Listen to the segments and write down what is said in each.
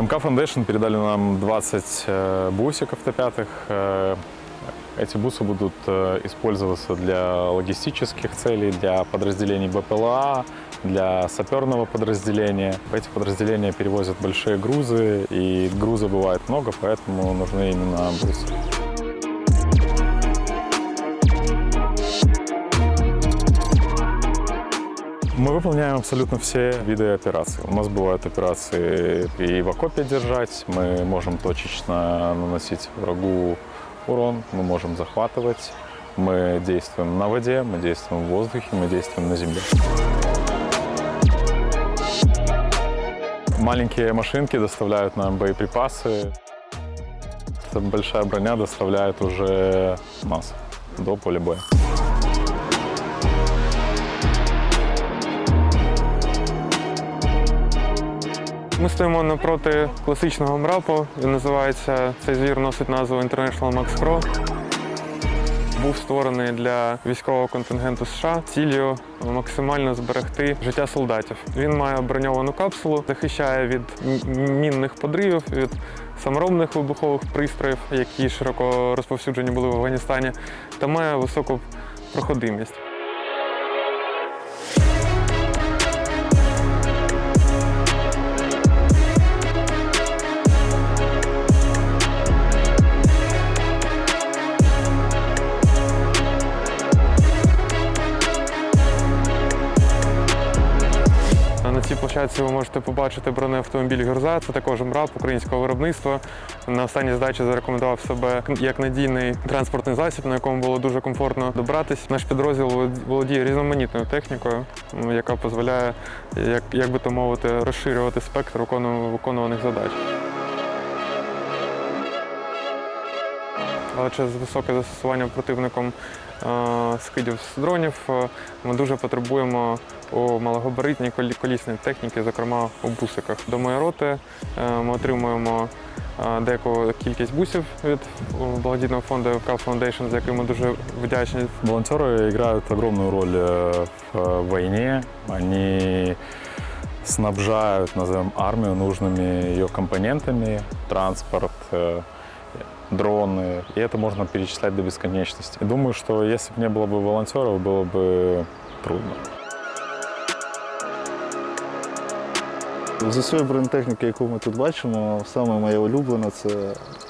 Foundation передали нам 20 э, бусиков Т5. Э, Эти бусы будут э, использоваться для логистических целей, для подразделений БПЛА, для саперного подразделения. Эти подразделения перевозят большие грузы, и груза бывает много, поэтому нужны именно бусы. Мы выполняем абсолютно все виды операций. У нас бывают операции и в окопе держать, мы можем точечно наносить врагу урон, мы можем захватывать, мы действуем на воде, мы действуем в воздухе, мы действуем на земле. Маленькие машинки доставляют нам боеприпасы. Большая броня доставляет уже нас до поля боя. Ми стоїмо напроти класичного мрапу. Він називається цей звір носить назву International Max Pro. Був створений для військового контингенту США ціллю максимально зберегти життя солдатів. Він має броньовану капсулу, захищає від мінних подривів, від саморобних вибухових пристроїв, які широко розповсюджені були в Афганістані, та має високу проходимість. На цій ви можете побачити бронеавтомобіль Гюрза. Це також МРАП українського виробництва. На останній здачі зарекомендував себе як надійний транспортний засіб, на якому було дуже комфортно добратись. Наш підрозділ володіє різноманітною технікою, яка дозволяє, як, як би то мовити, розширювати спектр виконуваних задач. Але через високе застосування противником е, скидів з дронів е, ми дуже потребуємо у малогабаритній колі- колісній техніці, зокрема у бусиках. До моєї роти е, ми отримуємо е, деяку кількість бусів від е, благодійного фонду Cal Foundation, за яким ми дуже вдячні. Волонтеры играют огромную роль э, в э, войне. Они снабжают, назовем, армию нужными ее компонентами, транспорт, э, дроны. И это можно перечислять до бесконечности. И думаю, что если бы не было бы волонтеров, было бы трудно. З усієї бронетехніки, яку ми тут бачимо, саме моє улюблене це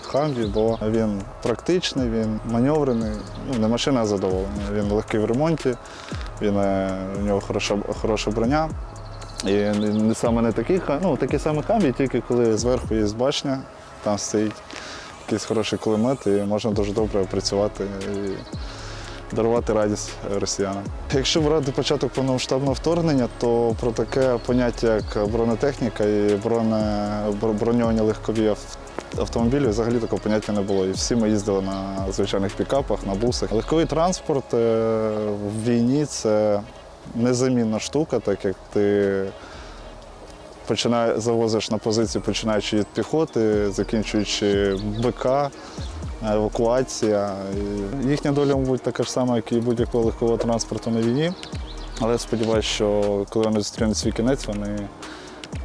Хамві, бо він практичний, він маневрений, ну, не машина а задоволення. Він легкий в ремонті, він, е, у нього хороша, хороша броня. І не, не саме не такий, ха- ну, такий самий Хамві, тільки коли зверху є башня, там стоїть якийсь хороший кулемет, і можна дуже добре працювати і дарувати радість росіянам. Якщо брати початок повномасштабного вторгнення, то про таке поняття, як бронетехніка і броньовані легкові автомобілі, взагалі такого поняття не було. І всі ми їздили на звичайних пікапах, на бусах. Легковий транспорт е, в війні це незамінна штука, так як ти починає, завозиш на позицію, починаючи від піхоти, закінчуючи БК, евакуація. Їхня доля, мабуть, така ж сама, як і будь-якого легкового транспорту на війні. Але сподіваюся, що коли вони зустрінуть свій кінець, вони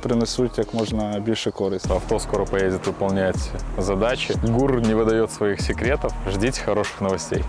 принесуть як можна більше користі. Авто скоро поедет выполнять задачи. ГУР не выдает своих секретов. Ждите хороших новостей.